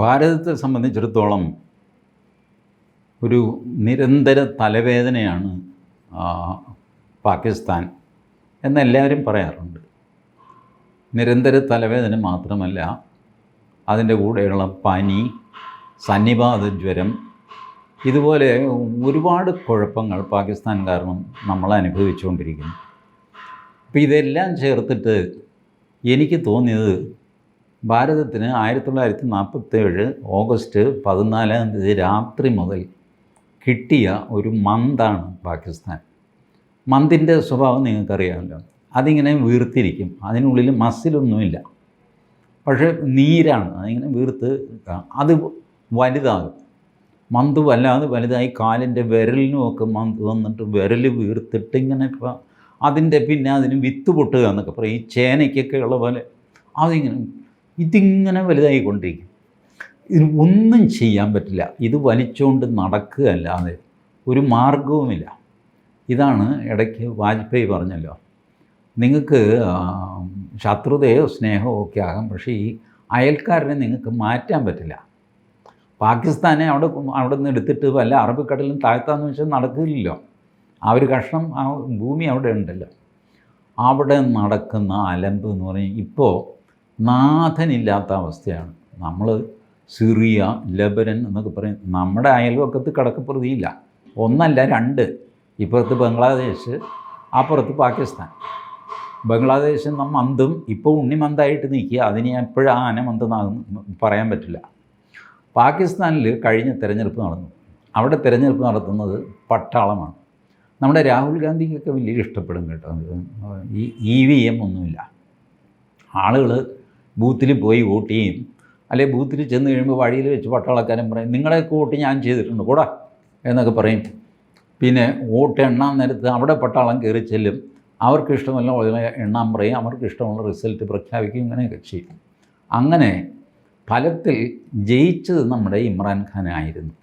ഭാരതത്തെ സംബന്ധിച്ചിടത്തോളം ഒരു നിരന്തര തലവേദനയാണ് പാകിസ്ഥാൻ എന്നെല്ലാവരും പറയാറുണ്ട്. നിരന്തര തലവേദന മാത്രമല്ല അതിന്റെ കൂടെയുള്ള പനി സന്നിപാത ജ്വരം ഇതുപോലെ ഒരുപാട് കുഴപ്പങ്ങൾ പാകിസ്ഥാൻ കാരണം നമ്മൾ അനുഭവിച്ചുകൊണ്ടിരിക്കുന്നു. അപ്പോൾ ഇതെല്ലാം ചേർത്തിട്ട് എനിക്ക് തോന്നിയത് ഭാരതത്തിന് ആയിരത്തി തൊള്ളായിരത്തി നാൽപ്പത്തേഴ് ഓഗസ്റ്റ് പതിനാലാം തീയതി രാത്രി മുതൽ കിട്ടിയ ഒരു മന്താണ് പാകിസ്ഥാൻ. മന്തിന്റെ സ്വഭാവം നിങ്ങൾക്കറിയാമല്ലോ. അതിങ്ങനെ വീർത്തിരിക്കും. അതിനുള്ളിൽ മസിലൊന്നുമില്ല. പക്ഷേ നീരാണ്. അതിങ്ങനെ വീർത്ത് അത് വലുതാകും. മന്ത് വല്ലാതെ വലുതായി കാലിന്റെ വിരലിനുമൊക്കെ മന്ത് വന്നിട്ട് വിരൽ വീർത്തിട്ട് ഇങ്ങനെ ഇപ്പം അതിന്റെ പിന്നെ അതിന് വിത്ത് പൊട്ടുക എന്നൊക്കെ പറയും. ഈ ചേനയ്ക്കൊക്കെ ഉള്ള പോലെ അതിങ്ങനെ ഇതിങ്ങനെ വലുതായിക്കൊണ്ടിരിക്കും. ഇതിന് ഒന്നും ചെയ്യാൻ പറ്റില്ല. ഇത് വലിച്ചുകൊണ്ട് നടക്കുകയല്ലാതെ ഒരു മാർഗവുമില്ല ഇതാണ് ഇടയ്ക്ക് വാജ്പേയി പറഞ്ഞല്ലോ. നിങ്ങൾക്ക് ശത്രുതയോ സ്നേഹമോ ഒക്കെ ആകാം. പക്ഷേ ഈ അയൽക്കാരനെ നിങ്ങൾക്ക് മാറ്റാൻ പറ്റില്ല. പാകിസ്ഥാനെ അവിടെ അവിടെ നിന്ന് എടുത്തിട്ട് വല്ല അറബിക്കടലും താഴ്ത്താന്ന് വെച്ചാൽ നടക്കില്ലല്ലോ. ആ ഒരു കഷ്ണം ആ ഭൂമി അവിടെ ഉണ്ടല്ലോ. അവിടെ നടക്കുന്ന അലമ്പ് എന്ന് പറഞ്ഞാൽ ഇപ്പോൾ നാഥനില്ലാത്ത അവസ്ഥയാണ്. നമ്മൾ സിറിയ ലബനൻ എന്നൊക്കെ പറയും. നമ്മുടെ അയൽവക്കത്ത് കടക്കപ്രതിയില്ല. ഒന്നല്ല രണ്ട്. ഇപ്പുറത്ത് ബംഗ്ലാദേശ് അപ്പുറത്ത് പാകിസ്ഥാൻ. ബംഗ്ലാദേശ് നമ്മ അന്തും ഇപ്പോൾ ഉണ്ണിമന്തായിട്ട് നിൽക്കുക അതിന് എപ്പോഴും ആന പറയാൻ പറ്റില്ല. പാകിസ്ഥാനിൽ കഴിഞ്ഞ തിരഞ്ഞെടുപ്പ് നടന്നു. അവിടെ തിരഞ്ഞെടുപ്പ് നടത്തുന്നത് പട്ടാളമാണ്. നമ്മുടെ രാഹുൽ ഗാന്ധിക്കൊക്കെ വലിയ ഇഷ്ടപ്പെടും കേട്ടോ. ഈ ഇ വി എം ഒന്നുമില്ല. ആളുകൾ ബൂത്തിൽ പോയി വോട്ട് ചെയ്യും. അല്ലെ ബൂത്തിൽ ചെന്ന് കഴിയുമ്പോൾ വഴിയിൽ വെച്ച് പട്ടാളക്കാരൻ പറയും നിങ്ങളെയൊക്കെ വോട്ട് ഞാൻ ചെയ്തിട്ടുണ്ട് കൂടാ എന്നൊക്കെ പറയും. പിന്നെ വോട്ട് എണ്ണാൻ നേരത്ത് അവിടെ പട്ടാളം കയറി ചെല്ലും. അവർക്ക് ഇഷ്ടമല്ല എണ്ണാൻ പറയും അവർക്ക് ഇഷ്ടമുള്ള റിസൾട്ട് പ്രഖ്യാപിക്കും ഇങ്ങനെയൊക്കെ ചെയ്യും. അങ്ങനെ ഫലത്തിൽ ജയിച്ചത് നമ്മുടെ ഇമ്രാൻഖാനായിരുന്നു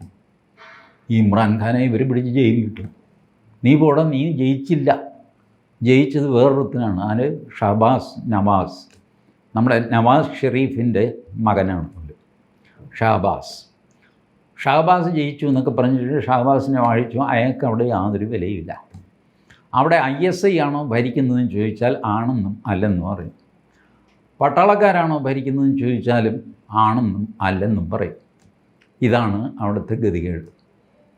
ഈ ഇമ്രാൻഖാനെ ഇവർ പിടിച്ച് ജയിലിലിട്ടു നീ പോടാ നീ ജയിച്ചില്ല. ജയിച്ചത് വേറൊരുത്തനാണ് അത് ഷബാസ് നവാസ്. നമ്മുടെ നവാസ് ഷെരീഫിന്റെ മകനാണ് പുള്ളി ഷാബാസ്. ഷാബാസ് ജയിച്ചു എന്നൊക്കെ പറഞ്ഞിട്ട് ഷാബാസിനെ വാഴിച്ചു. അയാൾക്ക് അവിടെ യാതൊരു വിലയില്ല അവിടെ ഐ എസ് ഐ ആണോ ഭരിക്കുന്നതെന്ന് ചോദിച്ചാൽ ആണെന്നും അല്ലെന്നും പറയും. പട്ടാളക്കാരാണോ ഭരിക്കുന്നതെന്ന് ചോദിച്ചാലും ആണെന്നും അല്ലെന്നും പറയും. ഇതാണ് അവിടുത്തെ ഗതികേട്.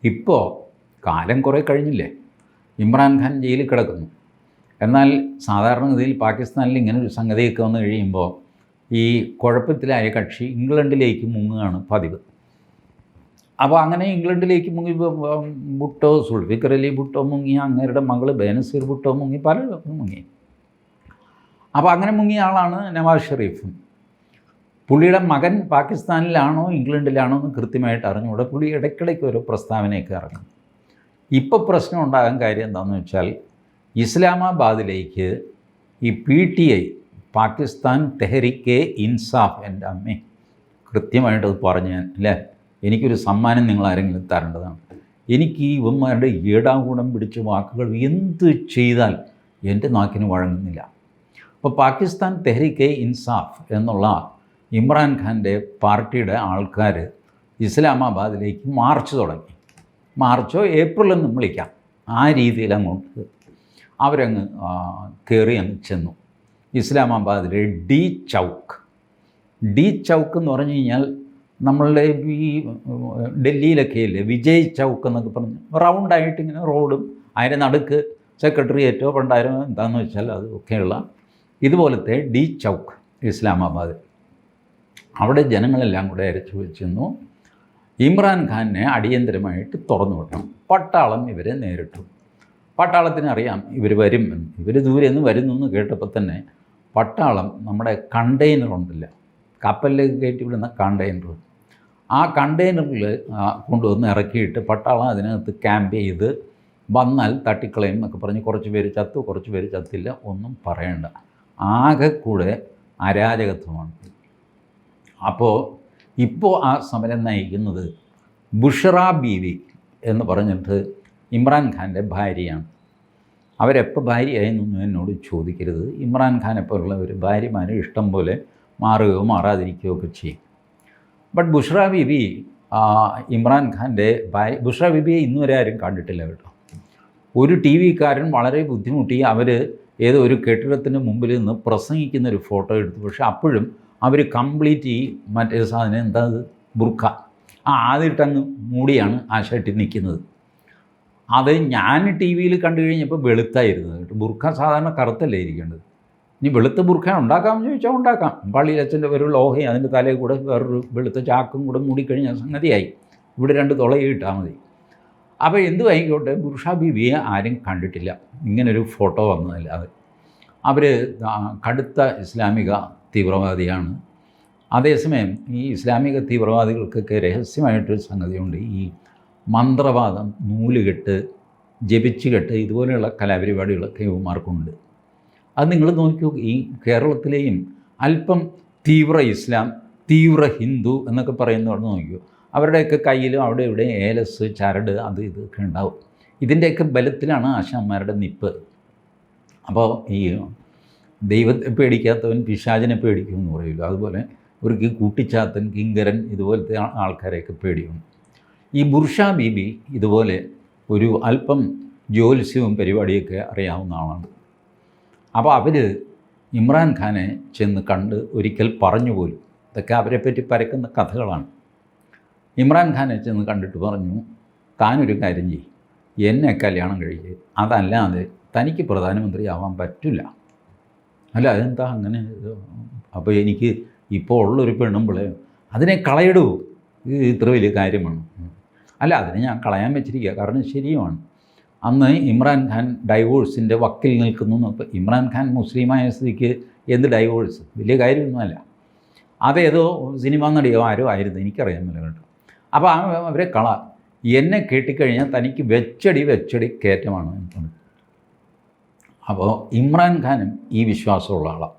ഇപ്പോൾ കാലം കുറേ കഴിഞ്ഞില്ലേ? ഇമ്രാൻഖാൻ ജയിലിൽ കിടക്കുന്നു. എന്നാൽ സാധാരണഗതിയിൽ പാകിസ്ഥാനിൽ ഇങ്ങനെ ഒരു സംഗതിയൊക്കെ വന്നു കഴിയുമ്പോൾ ഈ കുഴപ്പത്തിലായ കക്ഷി ഇംഗ്ലണ്ടിലേക്ക് മുങ്ങുകയാണ് പതിവ്. അപ്പോൾ അങ്ങനെ ഇംഗ്ലണ്ടിലേക്ക് മുങ്ങി ബുട്ടോ സുൾഫിക്കർ അലി ബുട്ടോ മുങ്ങി അങ്ങേരുടെ മകൾ ബേനസീർ ബുട്ടോ മുങ്ങി പലരും മുങ്ങി. അപ്പോൾ അങ്ങനെ മുങ്ങിയ ആളാണ് നവാസ് ഷെറീഫും പുള്ളിയുടെ മകൻ പാകിസ്ഥാനിലാണോ ഇംഗ്ലണ്ടിലാണോ എന്ന് കൃത്യമായിട്ട് അറിഞ്ഞുകൂടെ. പുള്ളി ഇടയ്ക്കിടയ്ക്ക് ഒരു പ്രസ്താവനയൊക്കെ ഇറങ്ങും ഇപ്പോൾ പ്രശ്നം ഉണ്ടാകാൻ കാര്യം എന്താണെന്ന് വെച്ചാൽ ഇസ്ലാമാബാദിലേക്ക് ഈ P T I Pakistan Tehreek-e Insaf എന്റെ അമ്മേ. കൃത്യമായിട്ടത് പറഞ്ഞു ഞാൻ അല്ലേ? എനിക്കൊരു സമ്മാനം നിങ്ങൾ ആരെങ്കിലും തരേണ്ടതാണ്. എനിക്ക് ഈ ഇവന്മാരുടെ ഏടാകൂടം പിടിച്ച വാക്കുകൾ എന്ത് ചെയ്താൽ എന്റെ നാക്കിന് വഴങ്ങുന്നില്ല. അപ്പോൾ പാകിസ്ഥാൻ തെഹരിക്കെ ഇൻസാഫ് എന്നുള്ള ഇമ്രാൻഖാന്റെ പാർട്ടിയുടെ ആൾക്കാർ ഇസ്ലാമാബാദിലേക്ക് മാർച്ച് തുടങ്ങി. മാർച്ചോ ഏപ്രിൽ എന്നും വിളിക്കാം. ആ രീതിയിൽ അങ്ങോട്ട് അവരങ്ങ് കയറി അങ്ങ് ചെന്നു. ഇസ്ലാമാബാദിലെ ഡി ചൗക്ക്. ഡി ചൗക്ക് എന്ന് പറഞ്ഞു കഴിഞ്ഞാൽ നമ്മളുടെ ഈ ഡൽഹിയിലൊക്കെ ഇല്ലേ വിജയ് ചൗക്ക് എന്നൊക്കെ പറഞ്ഞ് റൗണ്ടായിട്ട് ഇങ്ങനെ റോഡും അതിന്റെ നടുക്ക് സെക്രട്ടറിയേറ്റോ പണ്ടായിരോ എന്താണെന്ന് വെച്ചാൽ അത് ഒക്കെയുള്ള ഇതുപോലത്തെ ഡി ചൗക്ക് ഇസ്ലാമാബാദ് അവിടെ ജനങ്ങളെല്ലാം കൂടെ അരച്ചു വെച്ചിരുന്നു. ഇമ്രാൻഖാനെ അടിയന്തരമായിട്ട് തുറന്നു വിട്ടു. പട്ടാളം ഇവരെ നേരിട്ടു. പട്ടാളത്തിന് അറിയാം ഇവർ വരും ഇവർ ദൂരെ നിന്ന് വരുന്നു എന്ന് കേട്ടപ്പോൾ തന്നെ പട്ടാളം നമ്മുടെ കണ്ടെയ്നർ ഉണ്ടല്ല കപ്പലിലേക്ക് കയറ്റി വിടുന്ന കണ്ടെയ്നർ ആ കണ്ടെയ്നറിൽ കൊണ്ടുവന്ന് ഇറക്കിയിട്ട് പട്ടാളം അതിനകത്ത് ക്യാമ്പ് ചെയ്ത് വന്നാൽ തട്ടിക്കളയും എന്നൊക്കെ പറഞ്ഞ് കുറച്ച് പേര് ചത്തു കുറച്ച് പേര് ചത്തില്ല ഒന്നും പറയണ്ട. ആകെ കൂടെ അരാജകത്വമാണ്. അപ്പോൾ ഇപ്പോൾ ആ സമരം നയിക്കുന്നത് ബുഷറ ബീവി എന്ന് പറഞ്ഞിട്ട് ഇമ്രാൻഖാന്റെ ഭാര്യയാണ്. അവരെപ്പോൾ ഭാര്യയായെന്നൊന്നും എന്നോട് ചോദിക്കരുത്. ഇമ്രാൻഖാനെ ഒരു ഭാര്യമാർ ഇഷ്ടം പോലെ മാറുകയോ മാറാതിരിക്കുകയോ ഒക്കെ ചെയ്യും. ബട്ട് ബുഷ്ര ബിബി ഇമ്രാൻഖാന്റെ ഭാര്യ ബുഷ്ര ബിബിയെ ഇന്നുവരെ ആരും കണ്ടിട്ടില്ല കേട്ടോ. ഒരു ടി വിക്കാരൻ വളരെ ബുദ്ധിമുട്ടി അവർ ഏതോ ഒരു കെട്ടിടത്തിന് മുമ്പിൽ നിന്ന് പ്രസംഗിക്കുന്ന ഒരു ഫോട്ടോ എടുത്തു. പക്ഷേ അപ്പോഴും അവർ കംപ്ലീറ്റ് ഈ മറ്റേ സാധനം എന്താ ബുർഖ. ആ ആദ്യമായിട്ടങ്ങ് മൂടിയാണ് ആ ഷർട്ടിൽ നിൽക്കുന്നത്. അത് ഞാൻ ടി വിയിൽ കണ്ടു കഴിഞ്ഞപ്പോൾ വെളുത്തായിരുന്നു. ബുർഖ സാധാരണ കറുത്തല്ലേ ഇരിക്കേണ്ടത്? ഇനി വെളുത്ത ബുർഖ ഉണ്ടാക്കാമെന്ന് ചോദിച്ചാൽ ഉണ്ടാക്കാം. പള്ളിയിലച്ഛന്റെ ഒരു ലോഹയും അതിന്റെ തലയിൽ കൂടെ വേറൊരു വെളുത്ത ചാക്കും കൂടെ മൂടിക്കഴിഞ്ഞാൽ സംഗതിയായി. ഇവിടെ രണ്ട് തുളയും ഇട്ടാൽ മതി. അപ്പോൾ എന്തു ആയിക്കോട്ടെ ബുർഷ ബിബിയെ ആരും കണ്ടിട്ടില്ല. ഇങ്ങനൊരു ഫോട്ടോ വന്നതല്ലാതെ അവർ കടുത്ത ഇസ്ലാമിക തീവ്രവാദിയാണ്. അതേസമയം ഈ ഇസ്ലാമിക തീവ്രവാദികൾക്കൊക്കെ രഹസ്യമായിട്ടൊരു സംഗതിയുണ്ട്. ഈ മന്ത്രവാദം നൂലുകെട്ട് ജപിച്ചുകെട്ട് ഇതുപോലെയുള്ള കലാപരിപാടികളൊക്കെ യുവമാർക്കുണ്ട്. അത് നിങ്ങൾ നോക്കിയോ? ഈ കേരളത്തിലെയും അല്പം തീവ്ര ഇസ്ലാം തീവ്ര ഹിന്ദു എന്നൊക്കെ പറയുന്നവിടെ നോക്കിയോ? അവരുടെയൊക്കെ കയ്യിലും അവിടെ ഇവിടെ ഏലസ് ചരട് അത് ഇതൊക്കെ ഉണ്ടാവും. ഇതിന്റെയൊക്കെ ബലത്തിലാണ് ആശാന്മാരുടെ നിപ്പ്. അപ്പോൾ ഈ ദൈവത്തെ പേടിക്കാത്തവൻ പിശാചിനെ പേടിക്കുമെന്ന് പറയുമല്ലോ. അതുപോലെ ഒരു കൂട്ടിച്ചാത്തൻ കിങ്കരൻ ഇതുപോലത്തെ ആൾക്കാരെയൊക്കെ പേടിയും ഈ ബുർഷ ബീബി ഇതുപോലെ ഒരു അല്പം ജ്യോത്സ്യവും പരിപാടിയൊക്കെ അറിയാവുന്ന ആളാണ്. അപ്പോൾ അവർ ഇമ്രാൻഖാനെ ചെന്ന് കണ്ട് ഒരിക്കൽ പറഞ്ഞു പോലും ഇതൊക്കെ അവരെപ്പറ്റി പരക്കുന്ന കഥകളാണ്. ഇമ്രാൻഖാനെ ചെന്ന് കണ്ടിട്ട് പറഞ്ഞു താനൊരു കാര്യം ചെയ്യും എന്നെ കല്യാണം കഴിച്ച് അതല്ലാതെ തനിക്ക് പ്രധാനമന്ത്രിയാവാൻ പറ്റില്ല. അല്ല അതെന്താ അങ്ങനെ? അപ്പോൾ എനിക്ക് ഇപ്പോൾ ഉള്ളൊരു പെണ്ണുമ്പിളെ അതിനെ കളയിടൂ. ഇത് ഇത്ര വലിയ കാര്യമാണ്. അല്ല അതിനെ ഞാൻ കളയാൻ വെച്ചിരിക്കുക കാരണം ശരിയുമാണ്. അന്ന് ഇമ്രാൻഖാൻ ഡൈവോഴ്സിന്റെ വക്കിൽ നിൽക്കുന്നു അപ്പോൾ ഇമ്രാൻഖാൻ മുസ്ലിമായ സ്ഥിതിക്ക് എന്ത് ഡൈവോഴ്സ് വലിയ കാര്യമൊന്നുമല്ല. അതേതോ സിനിമ നടിയോ ആരോ ആയിരുന്നു. എനിക്കറിയാമല്ലോ കേട്ടോ. അപ്പോൾ ആ അവരെ കള. എന്നെ കേട്ടിക്കഴിഞ്ഞാൽ തനിക്ക് വെച്ചടി വെച്ചടി കയറ്റമാണ് പറഞ്ഞു അപ്പോൾ ഇമ്രാൻഖാനും ഈ വിശ്വാസമുള്ള ആളാണ്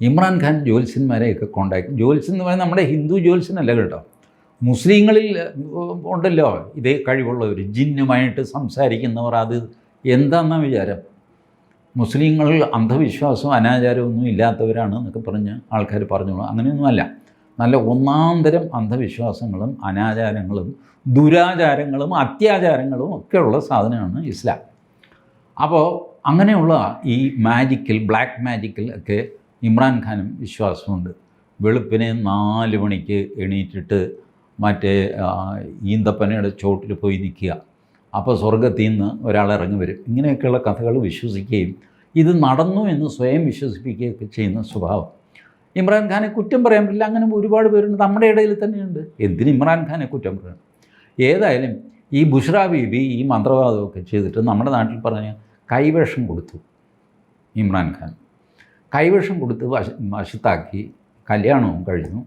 ഇമ്രാൻഖാൻ ജ്യോത്സ്യന്മാരെയൊക്കെ കോണ്ടാക്ട് ജ്യോത്സ്യൻ എന്ന് പറയുന്നത് നമ്മുടെ ഹിന്ദു ജ്യോത്സ്യനല്ല കേട്ടോ. മുസ്ലിങ്ങളിൽ ഉണ്ടല്ലോ. ഇതേ കഴിവുള്ളവർ ജിന്നുമായിട്ട് സംസാരിക്കുന്നവർ അത് എന്താണെന്ന വിചാരം? മുസ്ലിങ്ങൾ അന്ധവിശ്വാസവും അനാചാരവും ഒന്നും ഇല്ലാത്തവരാണ് എന്നൊക്കെ പറഞ്ഞ് ആൾക്കാർ പറഞ്ഞോളൂ. അങ്ങനെയൊന്നുമല്ല നല്ല ഒന്നാന്തരം അന്ധവിശ്വാസങ്ങളും അനാചാരങ്ങളും ദുരാചാരങ്ങളും അത്യാചാരങ്ങളും ഒക്കെയുള്ള സാധനമാണ് ഇസ്ലാം. അപ്പോൾ അങ്ങനെയുള്ള ഈ മാജിക്കിൽ ബ്ലാക്ക് മാജിക്കിൽ ഒക്കെ ഇമ്രാൻഖാനും വിശ്വാസമുണ്ട്. വെളുപ്പിനെ നാല് മണിക്ക് എണീറ്റിട്ട് മറ്റേ ഈന്തപ്പനയുടെ ചോട്ടിൽ പോയി നിൽക്കുക. അപ്പോൾ സ്വർഗത്തിൽ നിന്ന് ഒരാൾ ഇറങ്ങി വരും. ഇങ്ങനെയൊക്കെയുള്ള കഥകൾ വിശ്വസിക്കുകയും ഇത് നടന്നു എന്ന് സ്വയം വിശ്വസിപ്പിക്കുകയൊക്കെ ചെയ്യുന്ന സ്വഭാവം. ഇമ്രാൻഖാനെ കുറ്റം പറയാൻ പറ്റില്ല. അങ്ങനെ ഒരുപാട് പേരുണ്ട്. നമ്മുടെ ഇടയിൽ തന്നെയുണ്ട്. എന്തിന് ഇമ്രാൻഖാനെ കുറ്റം പറയണം? ഏതായാലും ഈ ബുഷ്ര ബീബി ഈ മന്ത്രവാദമൊക്കെ ചെയ്തിട്ട് നമ്മുടെ നാട്ടിൽ പറഞ്ഞ കൈവേഷം കൊടുത്തു ഇമ്രാൻഖാൻ കൈവേഷം കൊടുത്ത് വശ വശത്താക്കി കല്യാണവും കഴിഞ്ഞു.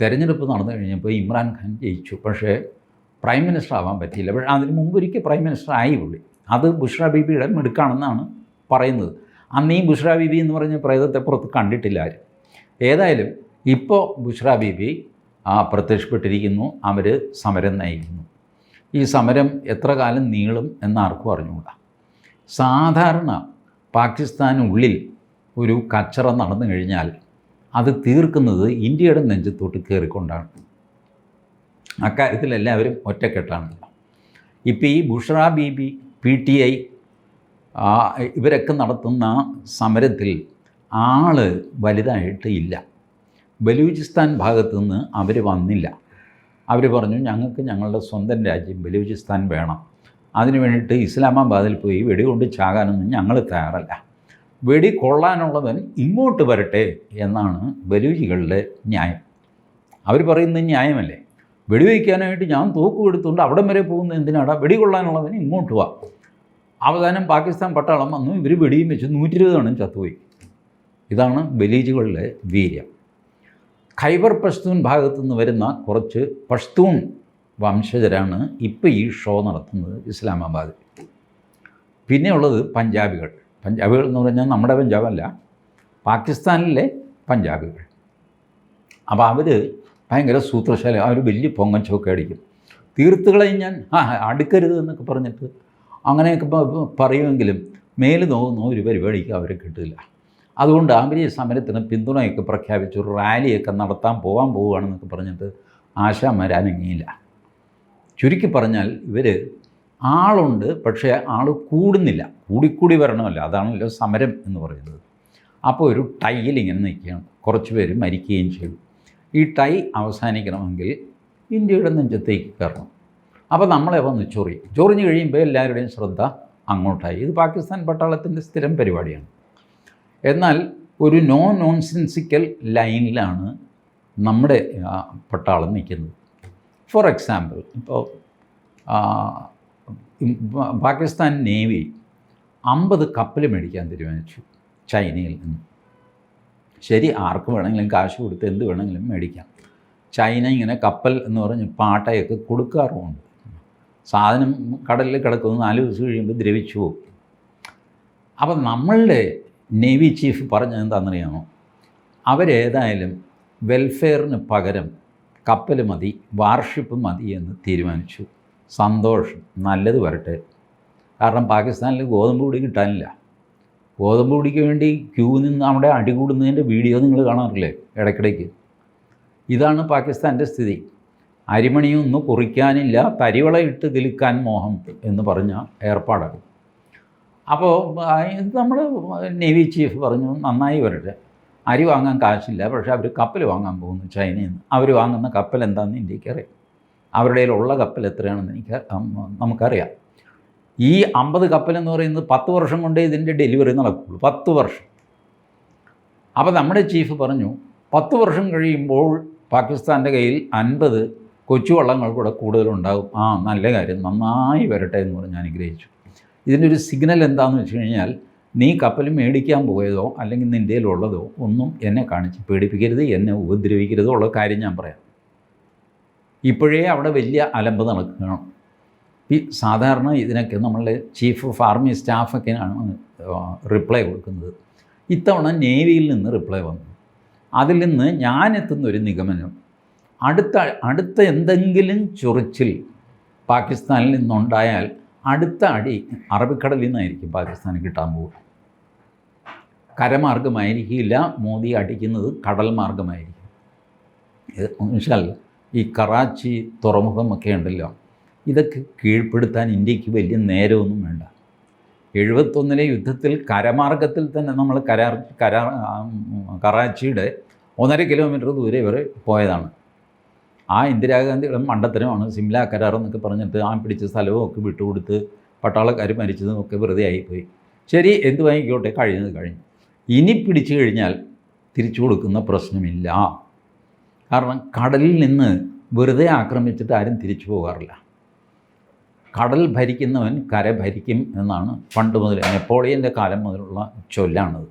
തെരഞ്ഞെടുപ്പ് നടന്നു കഴിഞ്ഞപ്പോൾ ഇമ്രാൻഖാൻ ജയിച്ചു. പക്ഷേ പ്രൈം മിനിസ്റ്റർ ആവാൻ പറ്റിയില്ല. പക്ഷേ അതിന് മുമ്പ് ഒരിക്കൽ പ്രൈം മിനിസ്റ്റർ ആയി പുള്ളി. അത് ബുഷ്ര ബീബിയുടെ മിടുക്കാണെന്നാണ് പറയുന്നത്. അന്ന് ഈ ബുഷ്ര ബീബി എന്ന് പറഞ്ഞ പ്രേതത്തെ പുറത്ത് കണ്ടിട്ടില്ല ആരും? ഏതായാലും ഇപ്പോൾ ബുഷ്ര ബീബി ആ പ്രത്യക്ഷപ്പെട്ടിരിക്കുന്നു. അവർ സമരം നയിക്കുന്നു. ഈ സമരം എത്ര കാലം നീളും എന്ന് ആർക്കും അറിഞ്ഞുകൂടാ. സാധാരണ പാകിസ്ഥാനുള്ളിൽ ഒരു കച്ചറ നടന്നു കഴിഞ്ഞാൽ അത് തീർക്കുന്നത് ഇന്ത്യയുടെ നെഞ്ചത്തോട്ട് കയറിക്കൊണ്ടാണ്. അക്കാര്യത്തിൽ എല്ലാവരും ഒറ്റക്കെട്ടാണല്ലോ ഇപ്പോൾ ഈ Bushra Bibi P T I ഇവരൊക്കെ നടത്തുന്ന സമരത്തിൽ ആൾ വലുതായിട്ട് ഇല്ല. ബലൂചിസ്ഥാൻ ഭാഗത്തു നിന്ന് അവർ വന്നില്ല. അവർ പറഞ്ഞു ഞങ്ങൾക്ക് ഞങ്ങളുടെ സ്വന്തം രാജ്യം ബലൂചിസ്ഥാൻ വേണം. അതിനു വേണ്ടിയിട്ട് ഇസ്ലാമാബാദിൽ പോയി വെടികൊണ്ട് ചാകാനൊന്നും ഞങ്ങൾ തയ്യാറല്ല. വെടി കൊള്ളാനുള്ളവൻ ഇങ്ങോട്ട് വരട്ടെ എന്നാണ് ബലൂചികളുടെ ന്യായം. അവർ പറയുന്നത് ന്യായമല്ലേ? വെടിവെക്കാനായിട്ട് ഞാൻ തോക്ക് എടുത്തുകൊണ്ട് അവിടം വരെ പോകുന്ന എന്തിനാടാ? വെടി കൊള്ളാനുള്ളവൻ ഇങ്ങോട്ട് വാ. അവസാനം പാകിസ്ഥാൻ പട്ടാളം വന്നു. ഇവർ വെടിയും വെച്ച് നൂറ്റി ഇരുപത് എണ്ണം ചത്തുപോയി. ഇതാണ് ബലീജുകളുടെ വീര്യം. ഖൈബർ പഷ്തൂൺ ഭാഗത്തു നിന്ന് വരുന്ന കുറച്ച് പഷ്തൂൺ വംശജരാണ് ഇപ്പോൾ ഈ ഷോ നടത്തുന്നത് ഇസ്ലാമാബാദിൽ. പിന്നെയുള്ളത് പഞ്ചാബികൾ. പഞ്ചാബികൾ എന്ന് പറഞ്ഞാൽ നമ്മുടെ പഞ്ചാബല്ല പാകിസ്ഥാനിലെ പഞ്ചാബികൾ. അപ്പോൾ അവർ ഭയങ്കര സൂത്രശാല അവർ വലിയ പൊങ്ങച്ചൊക്കെ അടിക്കും. തീർത്തുകളെയും ഞാൻ ആ അടുക്കരുത് എന്നൊക്കെ പറഞ്ഞിട്ട് അങ്ങനെയൊക്കെ പറയുമെങ്കിലും മേൽ നോക്കുന്ന ഒരു പരിപാടിക്ക് അവരെ കിട്ടില്ല. അതുകൊണ്ട് അവർ ഈ സമരത്തിന് പിന്തുണയൊക്കെ പ്രഖ്യാപിച്ചു റാലിയൊക്കെ നടത്താൻ പോകാൻ പോവുകയാണെന്നൊക്കെ പറഞ്ഞിട്ട് ആശാന്മാരനങ്ങിയില്ല ചുരുക്കി പറഞ്ഞാൽ ഇവർ ആളുണ്ട് പക്ഷേ ആൾ കൂടുന്നില്ല. കൂടിക്കൂടി വരണമല്ല. അതാണല്ലോ സമരം എന്ന് പറയുന്നത്. അപ്പോൾ ഒരു ടൈയിൽ ഇങ്ങനെ നിൽക്കുകയാണ്. കുറച്ച് പേര് മരിക്കുകയും ചെയ്തു. ഈ ടൈ അവസാനിക്കണമെങ്കിൽ ഇന്ത്യയുടെ നെഞ്ചത്തേക്ക് കയറണം. അപ്പോൾ നമ്മളെ വന്ന് ചൊറി. ചൊറിഞ്ഞ് കഴിയുമ്പോൾ എല്ലാവരുടെയും ശ്രദ്ധ അങ്ങോട്ടായി. ഇത് പാകിസ്ഥാൻ പട്ടാളത്തിന്റെ സ്ഥിരം പരിപാടിയാണ്. എന്നാൽ ഒരു നോ നോൺസെൻസിക്കൽ ലൈനിലാണ് നമ്മുടെ പട്ടാളം നിൽക്കുന്നത്. ഫോർ എക്സാമ്പിൾ ഇപ്പോൾ പാകിസ്ഥാൻ നേവി അമ്പത് കപ്പൽ മേടിക്കാൻ തീരുമാനിച്ചു ചൈനയിൽ നിന്ന്. ശരി ആർക്ക് വേണമെങ്കിലും കാശ് കൊടുത്ത് എന്ത് വേണമെങ്കിലും മേടിക്കാം. ചൈന ഇങ്ങനെ കപ്പൽ എന്ന് പറഞ്ഞ് പാട്ടയൊക്കെ കൊടുക്കാറുമുണ്ട്. സാധനം കടലിൽ കിടക്കുന്നു നാല് ദിവസം കഴിയുമ്പോൾ ദ്രവിച്ചു പോകും. അപ്പം നമ്മളുടെ നേവി ചീഫ് പറഞ്ഞത് എന്താണെന്നറിയാമോ? അവരേതായാലും വെൽഫെയറിന് പകരം കപ്പൽ മതി വാർഷിപ്പ് മതി എന്ന് തീരുമാനിച്ചു. സന്തോഷം. നല്ലത് വരട്ടെ. കാരണം പാകിസ്ഥാനിൽ ഗോതമ്പ് പൊടി കിട്ടാനില്ല. ഗോതമ്പ് പൊടിക്ക് വേണ്ടി ക്യൂ നിന്ന് അവിടെ അടികൂടുന്നതിന്റെ വീഡിയോ നിങ്ങൾ കാണാറില്ലേ? ഇടയ്ക്കിടയ്ക്ക്. ഇതാണ് പാകിസ്ഥാന്റെ സ്ഥിതി. അരിമണിയൊന്നും കുറിക്കാനില്ല തരിവള ഇട്ട് കിലുക്കാൻ മോഹം എന്ന് പറഞ്ഞ ഏർപ്പാടാണ് അപ്പോൾ നമ്മൾ നേവി ചീഫ് പറഞ്ഞു നന്നായി വരട്ടെ. അരി വാങ്ങാൻ കാശില്ല പക്ഷേ അവർ കപ്പൽ വാങ്ങാൻ പോകുന്നു ചൈനയിൽ നിന്ന്. അവർ വാങ്ങുന്ന കപ്പൽ എന്താണെന്ന് ഇന്ത്യക്കറിയാം അവരുടെ കയ്യിലുള്ള കപ്പൽ എത്രയാണെന്ന് എനിക്ക് നമുക്കറിയാം. ഈ അമ്പത് കപ്പലെന്ന് പറയുന്നത് പത്ത് വർഷം കൊണ്ടേ ഇതിന്റെ ഡെലിവറി നടക്കുകയുള്ളൂ പത്ത് വർഷം. അപ്പോൾ നമ്മുടെ ചീഫ് പറഞ്ഞു പത്ത് വർഷം കഴിയുമ്പോൾ പാകിസ്ഥാന്റെ കയ്യിൽ അൻപത് കൊച്ചുവള്ളങ്ങൾ കൂടെ കൂടുതലുണ്ടാകും. ആ നല്ല കാര്യം. നന്നായി വരട്ടെ എന്ന് പറഞ്ഞ് അനുഗ്രഹിച്ചു ഇതിന്റെ ഒരു സിഗ്നൽ എന്താണെന്ന് വെച്ച് കഴിഞ്ഞാൽ നീ കപ്പൽ മേടിക്കാൻ പോയതോ അല്ലെങ്കിൽ നിന്റെ ഉള്ളതോ ഒന്നും എന്നെ കാണിച്ച് പേടിപ്പിക്കരുത് എന്നെ ഉപദ്രവിക്കരുതോ ഉള്ള കാര്യം ഞാൻ പറയാം. ഇപ്പോഴേ അവിടെ വലിയ അലമ്പ് നടക്കുകയാണ്. ഈ സാധാരണ ഇതിനൊക്കെ നമ്മളുടെ ചീഫ് ഓഫ് ആർമി സ്റ്റാഫൊക്കെയാണ് റിപ്ലൈ കൊടുക്കുന്നത്. ഇത്തവണ നേവിയിൽ നിന്ന് റിപ്ലൈ വന്നു. അതിൽ നിന്ന് ഞാൻ എത്തുന്ന ഒരു നിഗമനം അടുത്ത അടുത്ത എന്തെങ്കിലും ചൊറിച്ചിൽ പാകിസ്ഥാനിൽ നിന്നുണ്ടായാൽ അടുത്ത അടി അറബിക്കടലിൽ നിന്നായിരിക്കും പാകിസ്ഥാന് കിട്ടാൻ പോകുക. കരമാർഗമായിരിക്കില്ല മോദി അടിക്കുന്നത് കടൽ മാർഗമായിരിക്കും എന്നുവെച്ചാൽ ഈ കറാച്ചി തുറമുഖമൊക്കെ ഉണ്ടല്ലോ. ഇതൊക്കെ കീഴ്പ്പെടുത്താൻ ഇന്ത്യയ്ക്ക് വലിയ നേരമൊന്നും വേണ്ട. എഴുപത്തൊന്നിലെ യുദ്ധത്തിൽ കരമാർഗത്തിൽ തന്നെ നമ്മൾ കരാർ കരാ കറാച്ചിയുടെ ഒന്നര കിലോമീറ്റർ ദൂരെ വരെ പോയതാണ്. ആ ഇന്ദിരാഗാന്ധിയുടെ മണ്ടത്തരമാണ് സിംല കരാർ എന്നൊക്കെ പറഞ്ഞിട്ട് ആ പിടിച്ച സ്ഥലവും ഒക്കെ വിട്ടുകൊടുത്ത് പട്ടാളക്കാർ മരിച്ചതും ഒക്കെ വെറുതെ ആയിപ്പോയി. ശരി എന്ത് വാങ്ങിക്കോട്ടെ കഴിഞ്ഞത് കഴിഞ്ഞു. ഇനി പിടിച്ചു കഴിഞ്ഞാൽ തിരിച്ചു കൊടുക്കുന്ന പ്രശ്നമില്ല. കാരണം കടലിൽ നിന്ന് വെറുതെ ആക്രമിച്ചിട്ട് ആരും തിരിച്ചു പോകാറില്ല. കടൽ ഭരിക്കുന്നവൻ കര ഭരിക്കും എന്നാണ് പണ്ട് മുതൽ നെപ്പോളിയന്റെ കാലം മുതലുള്ള ചൊല്ലാണത്.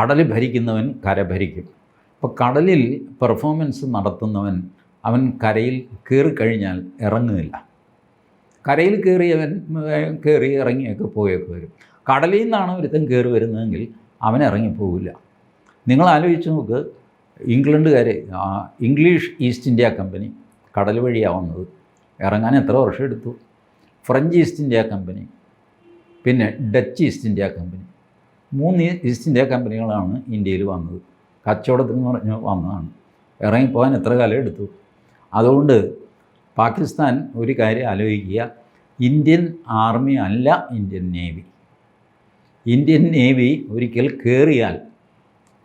കടൽ ഭരിക്കുന്നവൻ കര ഭരിക്കും. അപ്പോൾ കടലിൽ പെർഫോമൻസ് നടത്തുന്നവൻ അവൻ കരയിൽ കയറിക്കഴിഞ്ഞാൽ ഇറങ്ങുന്നില്ല. കരയിൽ കയറിയവൻ കയറി ഇറങ്ങിയൊക്കെ പോയൊക്കെ വരും. കടലിൽ നിന്നാണ് ഒരുത്തൻ കയറി വരുന്നതെങ്കിൽ അവൻ ഇറങ്ങിപ്പോവില്ല. നിങ്ങൾ ആലോചിച്ച് നോക്ക് ഇംഗ്ലണ്ടുകാർ ഇംഗ്ലീഷ് ഈസ്റ്റ് ഇന്ത്യ കമ്പനി കടൽ വഴിയാണ് വന്നത്. ഇറങ്ങാൻ എത്ര വർഷം എടുത്തു? ഫ്രഞ്ച് ഈസ്റ്റ് ഇന്ത്യ കമ്പനി പിന്നെ ഡച്ച് ഈസ്റ്റ് ഇന്ത്യ കമ്പനി. മൂന്ന് ഈസ്റ്റ് ഇന്ത്യ കമ്പനികളാണ് ഇന്ത്യയിൽ വന്നത്. കച്ചവടത്തിന് പറഞ്ഞ് വന്നതാണ്. ഇറങ്ങിപ്പോകാൻ എത്ര കാലം എടുത്തു? അതുകൊണ്ട് പാകിസ്ഥാൻ ഒരു കാര്യം ആലോചിക്കുക. ഇന്ത്യൻ ആർമി അല്ല ഇന്ത്യൻ നേവി. ഇന്ത്യൻ നേവി ഒരിക്കൽ കയറിയാൽ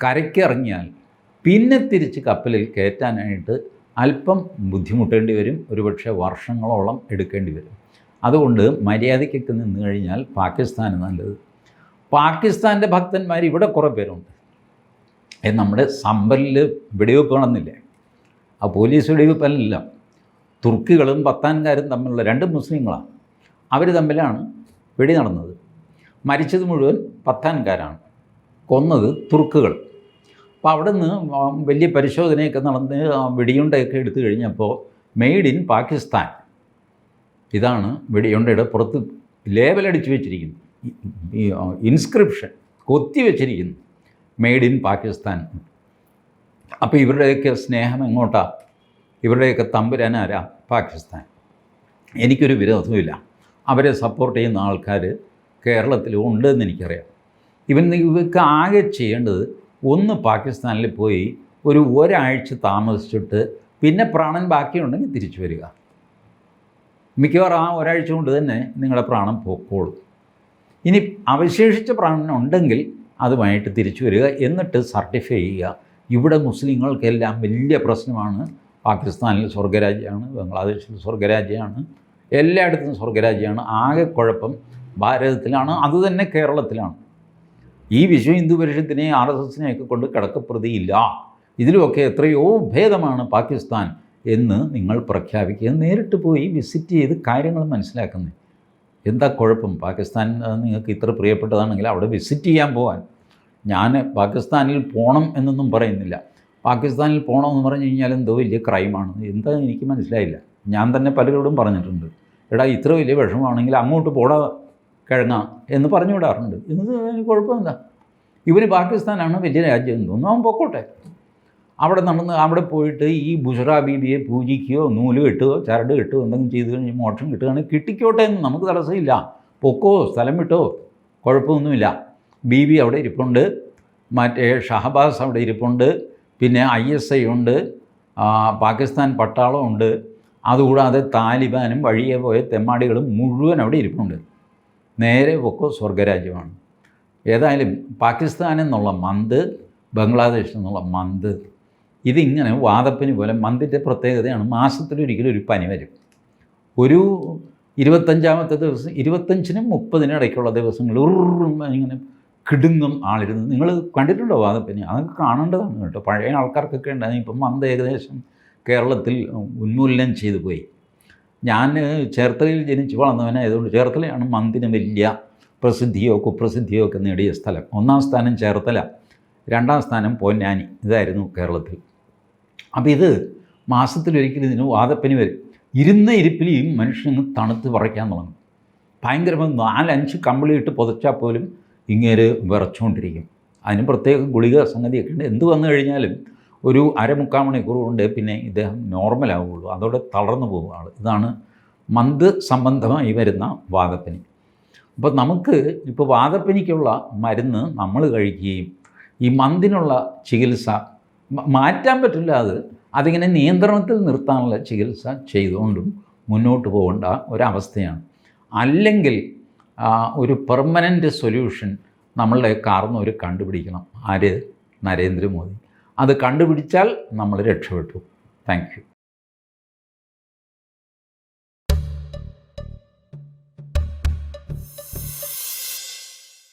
കരയ്ക്കിറങ്ങിയാൽ പിന്നെ തിരിച്ച് കപ്പലിൽ കയറ്റാനായിട്ട് അല്പം ബുദ്ധിമുട്ടേണ്ടി വരും. ഒരുപക്ഷെ വർഷങ്ങളോളം എടുക്കേണ്ടി വരും. അതുകൊണ്ട് മര്യാദയ്ക്കൊക്കെ നിന്ന് കഴിഞ്ഞാൽ പാകിസ്ഥാന് നല്ലത്. പാകിസ്ഥാന്റെ ഭക്തന്മാർ ഇവിടെ കുറേ പേരുണ്ട്. നമ്മുടെ സമ്പലിൽ വെടിവെപ്പ് കാണുന്നില്ലേ ആ പോലീസ് വെടിവെപ്പല്ല തുർക്കികളും പത്താൻകാരും തമ്മിലുള്ള രണ്ട് മുസ്ലിങ്ങളാണ്. അവർ തമ്മിലാണ് വെടി നടന്നത്. മരിച്ചത് മുഴുവൻ പത്താൻകാരാണ് കൊന്നത് തുർക്കുകൾ. അപ്പോൾ അവിടെ നിന്ന് വലിയ പരിശോധനയൊക്കെ നടന്ന് വെടിയുണ്ടയൊക്കെ എടുത്തു കഴിഞ്ഞപ്പോൾ മെയ്ഡ് ഇൻ പാകിസ്ഥാൻ. ഇതാണ് വെടിയുണ്ടയുടെ പുറത്ത് ലേബലടിച്ച് വെച്ചിരിക്കുന്നു. ഇൻസ്ക്രിപ്ഷൻ കൊത്തി വെച്ചിരിക്കുന്നു. Made in Pakistan. അപ്പോൾ ഇവരുടെയൊക്കെ സ്നേഹം എങ്ങോട്ടാ? ഇവരുടെയൊക്കെ തമ്പുരാനാരാ? പാകിസ്ഥാൻ. എനിക്കൊരു വിരോധമില്ല അവരെ സപ്പോർട്ട് ചെയ്യുന്ന ആൾക്കാർ കേരളത്തിലും ഉണ്ടെന്ന് എനിക്കറിയാം. ഇവൻ ഇവർക്ക് ആകെ ചെയ്യേണ്ടത് ഒന്ന് പാകിസ്ഥാനിൽ പോയി ഒരു ഒരാഴ്ച താമസിച്ചിട്ട് പിന്നെ പ്രാണൻ ബാക്കിയുണ്ടെങ്കിൽ തിരിച്ചു വരിക. മിക്കവാറും ആ ഒരാഴ്ച കൊണ്ട് തന്നെ നിങ്ങളുടെ പ്രാണം പോക്കോളും ഇനി അവശേഷിച്ച പ്രാണൻ ഉണ്ടെങ്കിൽ അതുമായിട്ട് തിരിച്ചു വരിക എന്നിട്ട് സർട്ടിഫൈ ചെയ്യുക. ഇവിടെ മുസ്ലിങ്ങൾക്കെല്ലാം വലിയ പ്രശ്നമാണ്. പാകിസ്ഥാനിൽ സ്വർഗരാജ്യമാണ് ബംഗ്ലാദേശിൽ സ്വർഗരാജ്യമാണ് എല്ലായിടത്തും സ്വർഗരാജ്യമാണ്. ആകെ കുഴപ്പം ഭാരതത്തിലാണ് അതുതന്നെ കേരളത്തിലാണ്. ഈ വിശ്വ ഹിന്ദു പരിഷത്തിനെ ആർ എസ് എസിനെയൊക്കെ കൊണ്ട് കടക്കപ്രതിയില്ല. ഇതിലുമൊക്കെ എത്രയോ ഭേദമാണ് പാകിസ്ഥാൻ എന്ന് നിങ്ങൾ പ്രഖ്യാപിക്കുക. നേരിട്ട് പോയി വിസിറ്റ് ചെയ്ത് കാര്യങ്ങൾ മനസ്സിലാക്കുന്നത് എന്താ കുഴപ്പം? പാകിസ്ഥാൻ നിങ്ങൾക്ക് ഇത്ര പ്രിയപ്പെട്ടതാണെങ്കിൽ അവിടെ വിസിറ്റ് ചെയ്യാൻ പോകാൻ ഞാൻ പാകിസ്ഥാനിൽ പോകണം എന്നൊന്നും പറയുന്നില്ല. പാകിസ്ഥാനിൽ പോകണം എന്ന് പറഞ്ഞു കഴിഞ്ഞാൽ എന്തോ വലിയ ക്രൈമാണ്. എന്താ എനിക്ക് മനസ്സിലായില്ല. ഞാൻ തന്നെ പലരോടും പറഞ്ഞിട്ടുണ്ട്. എടാ ഇത്ര വലിയ വിഷമമാണെങ്കിൽ അങ്ങോട്ട് പോടാ. കിഴങ്ങ എന്ന് പറഞ്ഞു വിടാറുണ്ട്. ഇന്ന് കുഴപ്പമെന്താ ഇവന് പാകിസ്ഥാനാണ് വലിയ രാജ്യം. എന്ന് തോന്നുന്നു അവൻ പൊക്കോട്ടെ. അവിടെ നടന്ന് അവിടെ പോയിട്ട് ഈ ബുഷറ ബീബിയെ പൂജിക്കുകയോ നൂൽ കെട്ടുകയോ ചരട് കെട്ടുകയോ എന്തെങ്കിലും ചെയ്ത് കഴിഞ്ഞ് മോക്ഷം കിട്ടുകയാണെങ്കിൽ കിട്ടിക്കോട്ടെ എന്ന് നമുക്ക് തടസ്സമില്ല. പൊക്കോ സ്ഥലം വിട്ടോ കുഴപ്പമൊന്നുമില്ല. ബീബി അവിടെ ഇരിപ്പുണ്ട്. മറ്റേ ഷഹബാസ് അവിടെ ഇരിപ്പുണ്ട്. പിന്നെ ഐ എസ് ഐ ഉണ്ട്. പാകിസ്ഥാൻ പട്ടാളമുണ്ട് അതുകൂടാതെ താലിബാനും വഴിയെ പോയ തെമ്മാടികളും മുഴുവൻ അവിടെ ഇരിപ്പുണ്ട്. നേരെ പൊക്കോ സ്വർഗരാജ്യമാണ്. ഏതായാലും പാകിസ്ഥാൻ എന്നുള്ള മന്ത് ബംഗ്ലാദേശ് എന്നുള്ള മന്ത് ഇതിങ്ങനെ വാദപ്പനി പോലെ മന്തിന്റെ പ്രത്യേകതയാണ് മാസത്തിലൊരിക്കലും ഒരു പനി വരും. ഒരു ഇരുപത്തഞ്ചാമത്തെ ദിവസം ഇരുപത്തഞ്ചിനും മുപ്പതിനും ഇടയ്ക്കുള്ള ദിവസങ്ങൾ ഇങ്ങനെ കിടുങ്ങും ആളിരുന്ന്. നിങ്ങൾ കണ്ടിട്ടുണ്ടോ വാദപ്പനി? അതൊക്കെ കാണേണ്ടതാണ് കേട്ടോ. പഴയ ആൾക്കാർക്കൊക്കെ ഉണ്ടായിരുന്നു. ഇപ്പം മന്ത് ഏകദേശം കേരളത്തിൽ ഉന്മൂലനം ചെയ്തു പോയി. ഞാൻ ചേർത്തലയിൽ ജനിച്ച് വളർന്നവനായതുകൊണ്ട് ചേർത്തലയാണ് മന്തിന് വലിയ പ്രസിദ്ധിയോ കുപ്രസിദ്ധിയോ ഒക്കെ നേടിയ സ്ഥലം. ഒന്നാം സ്ഥാനം ചേർത്തല രണ്ടാം സ്ഥാനം പൊന്നാനി. ഇതായിരുന്നു കേരളത്തിൽ. അപ്പോൾ ഇത് മാസത്തിലൊരിക്കൽ ഇതിന് വാദപ്പനി വരും. ഇരുന്ന ഇരിപ്പിൽ ഈ മനുഷ്യന് തണുത്ത് പറയ്ക്കാൻ തുടങ്ങും. ഭയങ്കരമായി നാലഞ്ച് കമ്പിളി ഇട്ട് പുതച്ചാൽ പോലും ഇങ്ങനെ വിറച്ചുകൊണ്ടിരിക്കും അതിന് പ്രത്യേക ഗുളിക സംഗതിയൊക്കെ ഉണ്ട്. എന്ത് വന്നു കഴിഞ്ഞാലും ഒരു അരമുക്കാൽ മണിക്കൂർ കൊണ്ട് പിന്നെ ഇദ്ദേഹം നോർമലാവുകയുള്ളൂ അതോടെ തളർന്നു പോകും ആൾ ഇതാണ് മന്ത് സംബന്ധമായി വരുന്ന വാദപ്പനി. അപ്പോൾ നമുക്ക് ഇപ്പോൾ വാദപ്പനിക്കുള്ള മരുന്ന് നമ്മൾ കഴിക്കുകയും ഈ മന്തിനുള്ള ചികിത്സ മാറ്റാൻ പറ്റില്ല അത്. അതിങ്ങനെ നിയന്ത്രണത്തിൽ നിർത്താനുള്ള ചികിത്സ ചെയ്തുകൊണ്ടും മുന്നോട്ട് പോകേണ്ട ഒരവസ്ഥയാണ്. അല്ലെങ്കിൽ ഒരു പെർമനന്റ് സൊല്യൂഷൻ നമ്മളുടെ കാർന്നവർ കണ്ടുപിടിക്കണം. ആര്? നരേന്ദ്രമോദി. അത് കണ്ടുപിടിച്ചാൽ നമ്മൾ രക്ഷപ്പെട്ടു. താങ്ക്